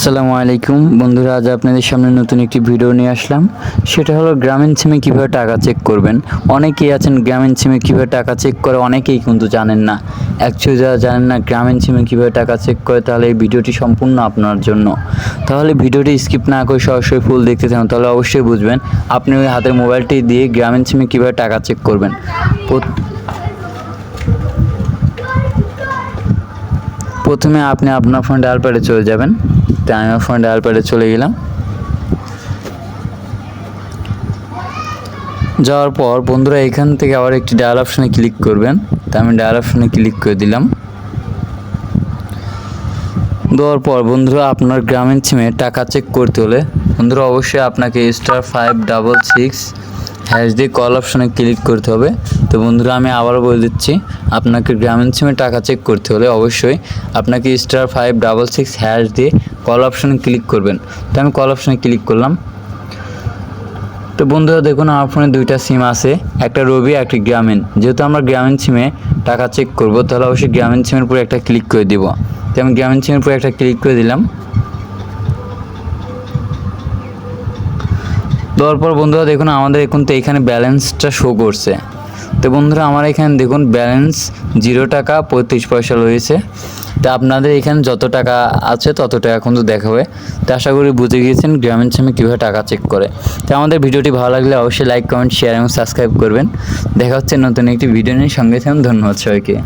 আসসালামু আলাইকুম। বন্ধুরা, আজ আপনাদের সামনে নতুন একটি ভিডিও নিয়ে আসলাম। সেটা হলো গ্রামীণ সিমে কীভাবে টাকা চেক করবেন। অনেকেই আছেন গ্রামীণ সিমে কীভাবে টাকা চেক করে, অনেকেই কিন্তু জানেন না। অ্যাকচুয়ালি যারা জানেন না গ্রামীণ সিমে কীভাবে টাকা চেক করে, তাহলে এই ভিডিওটি সম্পূর্ণ আপনার জন্য। তাহলে ভিডিওটি স্কিপ না করে সরাসরি ফুল দেখতে থাকুন, তাহলে অবশ্যই বুঝবেন আপনি ওই হাতের মোবাইলটি দিয়ে গ্রামীণ সিমে কীভাবে টাকা চেক করবেন। প্রথমে আপনি আপনার ফোন ডায়াল প্যাডে চলে যাবেন। তাই আমি আমার ডায়াল প্যাডে চলে গেলাম। যাওয়ার পর বন্ধুরা এখান থেকে আবার একটি ডায়াল অপশনে ক্লিক করবেন। তা আমি ডায়াল অপশনে ক্লিক করে দিলাম। দেওয়ার পর বন্ধুরা আপনার গ্রামীণ সিমে টাকা চেক করতে হলে বন্ধুরা অবশ্যই আপনাকে স্টার ফাইভ ডাবল সিক্স দিয়ে কল অপশনে ক্লিক করতে হবে। তো বন্ধুরা, আমি আবারও বলে দিচ্ছি, আপনাকে গ্রামীণ সিমে টাকা চেক করতে হলে অবশ্যই আপনাকে star five double six hash দিয়ে কল অপশনে ক্লিক করবেন। তো আমি কল অপশনে ক্লিক করলাম। তো বন্ধুরা, দেখুন, আমার ফোনে দুইটা সিম আছে, একটা রবি, একটা গ্রামীণ। যেহেতু আমরা গ্রামীণ সিমে টাকা চেক করব, তাহলে অবশ্যই গ্রামীণ সিমের উপরে একটা ক্লিক করে দিব। তো আমি গ্রামীণ সিমের উপরে একটা ক্লিক করে দিলাম। দেওয়ার পর বন্ধুরা দেখুন আমাদের এখন তো এখানে ব্যালেন্সটা শো করছে। তো বন্ধুরা আমার এখানে দেখুন ব্যালেন্স জিরো টাকা পঁয়ত্রিশ পয়সা রয়েছে। তো আপনাদের এখানে যত টাকা আছে তত টাকা কিন্তু দেখাবে। তো আশা করি বুঝে গিয়েছেন গ্রামীণ সিমে কীভাবে টাকা চেক করে। তো আমাদের ভিডিওটি ভালো লাগলে অবশ্যই লাইক কমেন্ট শেয়ার এবং সাবস্ক্রাইব করবেন। দেখা হচ্ছে নতুন একটি ভিডিও নিয়ে সঙ্গে থাকুন। ধন্যবাদ সবাইকে।